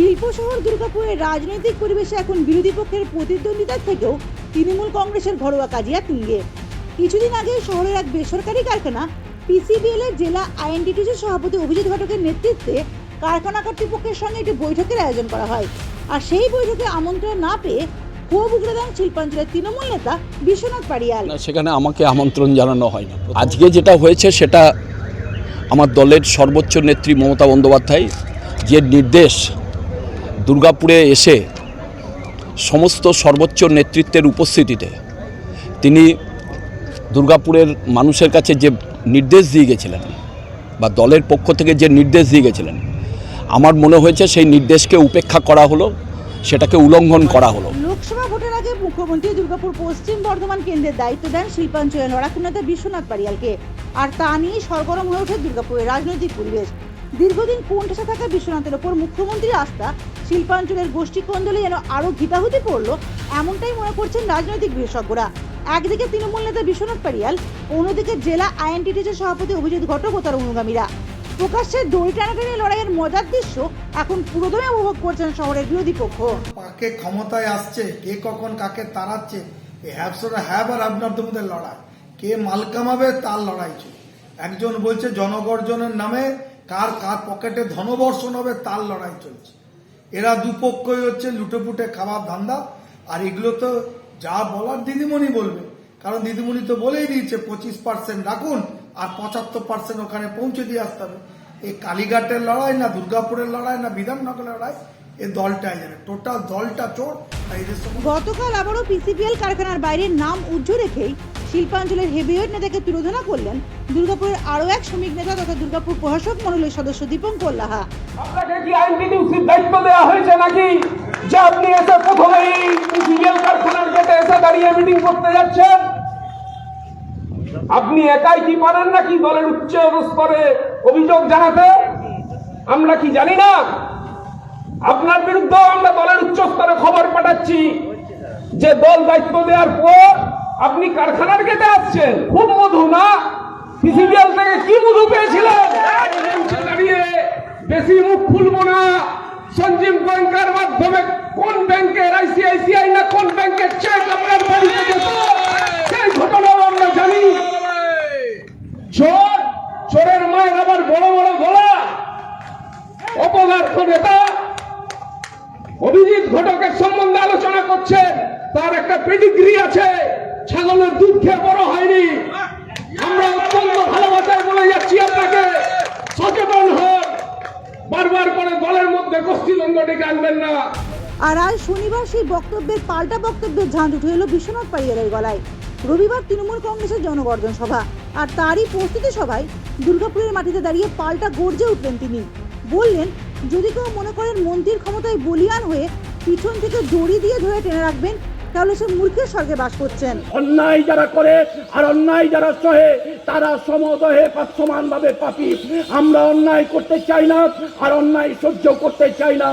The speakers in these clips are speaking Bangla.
শিল্প শহর দুর্গাপুরের রাজনৈতিক পরিবেশে এখন বিরোধী পক্ষের প্রতিদ্বন্দ্বিতার থেকেও তৃণমূল কংগ্রেসের ঘরোয়া কাজিয়া তুঙ্গে। কিছুদিন আগে শহরের এক বেসরকারি কারখানা, পিসিবিএল এর জেলা আইএনটিটিসির সভাপতি অভিজিৎ ঘটকের নেতৃত্বে কারখানা কর্তৃপক্ষের সঙ্গে একটি বৈঠকের আয়োজন করা হয়। আর সেই বৈঠকে আমন্ত্রণ না পেয়ে ক্ষোভ উগড়ে দেন শিল্পাঞ্চলের তৃণমূল নেতা বিশ্বনাথ পারিয়াল। না, সেখানে আমাকে আমন্ত্রণ জানানো হয়নি। আজকে যেটা হয়েছে সেটা আমার দলের সর্বোচ্চ নেত্রী মমতা বন্দ্যোপাধ্যায় যে নির্দেশ দুর্গাপুরে এসে সমস্ত সর্বোচ্চ নেতৃত্বের উপস্থিতিতে তিনি দুর্গাপুরের মানুষের কাছে যে নির্দেশ দিয়ে গেছিলেন বা দলের পক্ষ থেকে যে নির্দেশ দিয়ে গেছিলেন, আমার মনে হয়েছে সেই নির্দেশকে উপেক্ষা করা হলো, সেটাকে উল্লঙ্ঘন করা হলো। লোকসভা ভোটের আগে মুখ্যমন্ত্রী দুর্গাপুর পশ্চিম বর্ধমান কেন্দ্রের দায়িত্ব দেন শিল্পাঞ্চলের লড়াকু নেতা বিশ্বনাথ পারিয়ালকে আর তা নিয়ে সরগরম হয়ে ওঠে দুর্গাপুরের রাজনৈতিক পরিবেশ। দীর্ঘদিন কোণঠাসা থাকা বিশ্বনাথের ওপর মুখ্যমন্ত্রীর আস্থা শিল্পাঞ্চলের গোষ্ঠী কন্দলে যেন আরও ঘিতাহুতি পড়ল, এমনটাই মনে করছেন রাজনৈতিক বিশেষজ্ঞরা। একদিকে তৃণমূল নেতা বিশ্বনাথ পারিয়াল, অন্যদিকে জেলা আইএনটিটিসির সভাপতি অভিজিৎ ঘটক ও তার অনুগামীরা। প্রকাশ্যে দড়ি টানাটানি লড়াইয়ের মজার দৃশ্য এখন পুরোদমে উপভোগ করছেন শহরের বিরোধী পক্ষ। কাকে ক্ষমতায় আসছে, কে কখন কাকে তাড়াচ্ছে এই হ্যাবসোরা হ্যাব আর আপনার মধ্যে লড়াই। কে মাল কামাবে তার লড়াই একজন বলছে, জনগর্জনের নামে কার কার পকেটে ধনবর্ষণ হবে তার লড়াই চলছে। এরা দুপক্ষই হচ্ছে লুটেপুটে খাবার ধান্দা, আর এগুলো তো যা বলার দিদিমণি বলবে। কারণ দিদিমণি তো বলেই দিয়েছে, পঁচিশ পার্সেন্ট রাখুন, আর পঁচাত্তর পার্সেন্ট ওখানে পৌঁছে দিয়ে আসতে হবে। এই কালীঘাটের লড়াই না, দুর্গাপুরের লড়াই না, বিধাননগরের লড়াই এই দলটাই জানে টোটাল দলটা গতকাল আবারও পিসিপিএল কারখানার বাইরে নাম উজ্জ্ব রেখেই শিল্পাঞ্চলের হেভিওয়েট নেতাকে তুলোধনা করলেন দুর্গাপুরের আরও এক শ্রমিক নেতা তথা দুর্গাপুর প্রশাসক মণ্ডলের সদস্য দীপঙ্কর লাহা আপনাকে কি আইনটিডিউসির দায়িত্ব দেওয়া হয়েছে নাকি যে আপনি এসে প্রথমেই সিরিয়াল কারখানার গেটে এসে দাঁড়িয়ে মিটিং করতে যাচ্ছেন? আপনি একাই কি পারেন নাকি দলের উচ্চ স্তরে অভিযোগ জানাতে? আমরা কি জানি না। আপনার বিরুদ্ধেও আমরা দলের উচ্চ স্তরে খবর পাঠাচ্ছি যে দল দায়িত্ব দেওয়ার পর আপনি কারখানার গেটে আসছেন। খুব মধু, না? পিসিবিএল থেকে কি মধু পেয়েছিলেন? দাঁড়িয়ে বেশি মুখ খুলবো না। সঞ্জীব ব্যাংকের মাধ্যমে কোন ব্যাংকের আইসিআইসিআই না কোন ব্যাংকের চেক আপনার বাড়িতে গেছে সেই ঘটনাও আমরা জানি। চোর, চোরের মায়ের আবার বড় বড় গলা। অপদার্থ নেতা। অভিজিৎ ঘটকের সম্বন্ধে আলোচনা করছেন। তার একটা পেডিগ্রি আছে। দুধ খেয়ে বড় হয়নি। আমরা অত্যন্ত ভালোবাসায় বলে যাচ্ছি আপনাকে। সচেতন হন। বারবার করে দলের মধ্যে গোষ্ঠীদ্বন্দ্ব ডেকে আনবেন না। আর আজ শনিবার সেই বক্তব্যের পাল্টা বক্তব্যের ঝাঁজ উঠে এলো বিশ্বনাথ পাইয়ারের গলায়। রবিবার তৃণমূল কংগ্রেসের জনগর্জন সভা। আর তারই প্রস্তুতি সভায় দুর্গাপুরের মাটিতে দাঁড়িয়ে পাল্টা গর্জে উঠলেন তিনি। বললেন, যদি কেউ মনে করেন মন্ত্রীর ক্ষমতায় বলিয়ান হয়ে পিছন থেকে দড়ি দিয়ে ধরে টেনে রাখবেন তাহলে সে মূর্খের স্বর্গে বাস করছেন। অন্যায় যারা করে আর অন্যায় যারা সহে তারা সমদহে সমানভাবে পাপি আমরা অন্যায় করতে চাই না আর অন্যায় সহ্য করতে চাই না।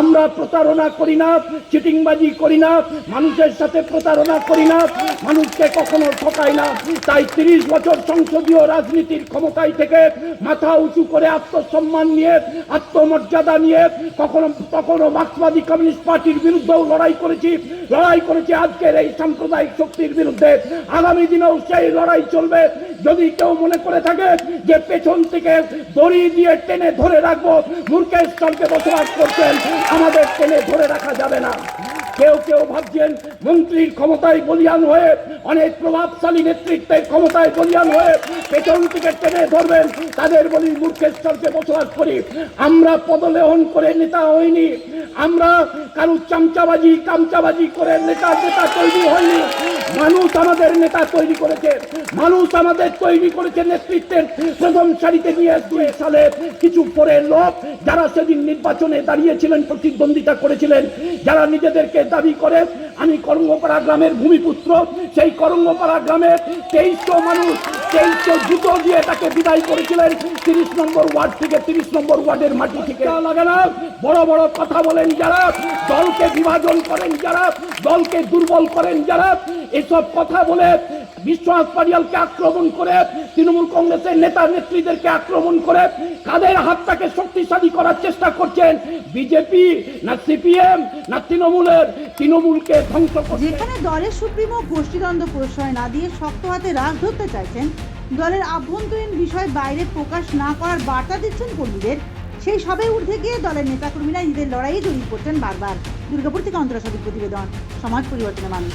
আমরা প্রতারণা করি না, চিটিংবাজি করি না, মানুষের সাথে প্রতারণা করি না, মানুষকে কখনো ঠকাই না। তাই তিরিশ বছর সংসদীয় রাজনীতির ক্ষমতায় থেকে মাথা উঁচু করে আত্মসম্মান নিয়ে, আত্মমর্যাদা নিয়ে কখনো কখনো মার্ক্সবাদী কমিউনিস্ট পার্টির বিরুদ্ধেও লড়াই করেছি। লড়াই করেছি আজকের এই সাম্প্রদায়িক শক্তির বিরুদ্ধে। আগামী দিনেও সেই লড়াই চলবে। যদি কেউ মনে করে থাকে যে পেছন থেকে দড়ি দিয়ে টেনে ধরে রাখব মূর্খের স্তরকে বসবাস করছেন, আমাদের টেনে ধরে রাখা যাবে না। কেউ কেউ ভাবছেন মন্ত্রীর ক্ষমতায় বলিয়ান হয়ে, অনেক প্রভাবশালী নেতৃত্বের ক্ষমতায় বলিয়ান হয়ে পেছন থেকে টেনে ধরবেন, তাদের বলি মূর্খের স্তরকে বসবাস করি। আমরা পদলেহন করে নেতা হইনি, আমরা কারুর চামচাবাজি, কামচাবাজি করে নেতা নেতা তৈরি হয়নি মানুষ আমাদের নেতা তৈরি করেছে। মানুষ আমাদের তৈরি করেছে নেতৃত্বের প্রথম সারিতে নিয়ে দুই সালে কিছু পরে লোক যারা সেদিন নির্বাচনে দাঁড়িয়েছিলেন, প্রতিদ্বন্দ্বিতা করেছিলেন, যারা নিজেদেরকে দাবি করে, আমি করঙ্গপাড়া গ্রামের ভূমিপুত্র। সেই করঙ্গপাড়া গ্রামের তেইশশো মানুষ তেইশশো জুতো দিয়ে তাকে বিদায় করেছিলেন তিরিশ নম্বর ওয়ার্ড থেকে তিরিশ নম্বর ওয়ার্ডের মাটি থেকে। লাগে না। বড় বড় কথা বলেন যারা দলকে বিভাজন করেন যারা দলকে দুর্বল করেন যারা এসব কথা বলে বিশ্বনাথ পারিয়ালকে আক্রমণ করে তৃণমূল কংগ্রেসের নেতা নেত্রীদেরকে আক্রমণ করে কাদের হাতটাকে শক্তিশালী করার চেষ্টা করছেন? বিজেপি না সিপিএম না তৃণমূলের? তৃণমূলকে ধ্বংস যেখানে দলের সুপ্রিমো গোষ্ঠীদ্বন্দ্ব প্রশ্রয় না দিয়ে শক্ত হাতে রাগ ধরতে চাইছেন, দলের আভ্যন্তরীণ বিষয় বাইরে প্রকাশ না করার বার্তা দিচ্ছেন কর্মীদের, সেই সবে ঊর্ধ্বে গিয়ে দলের নেতাকর্মীরা নিজেদের লড়াইয়ে জড়িয়ে পড়ছেন বারবার। দুর্গাপুর থেকে অন্তরাসবিক প্রতিবেদন, সমাজ পরিবর্তনের মানুষ।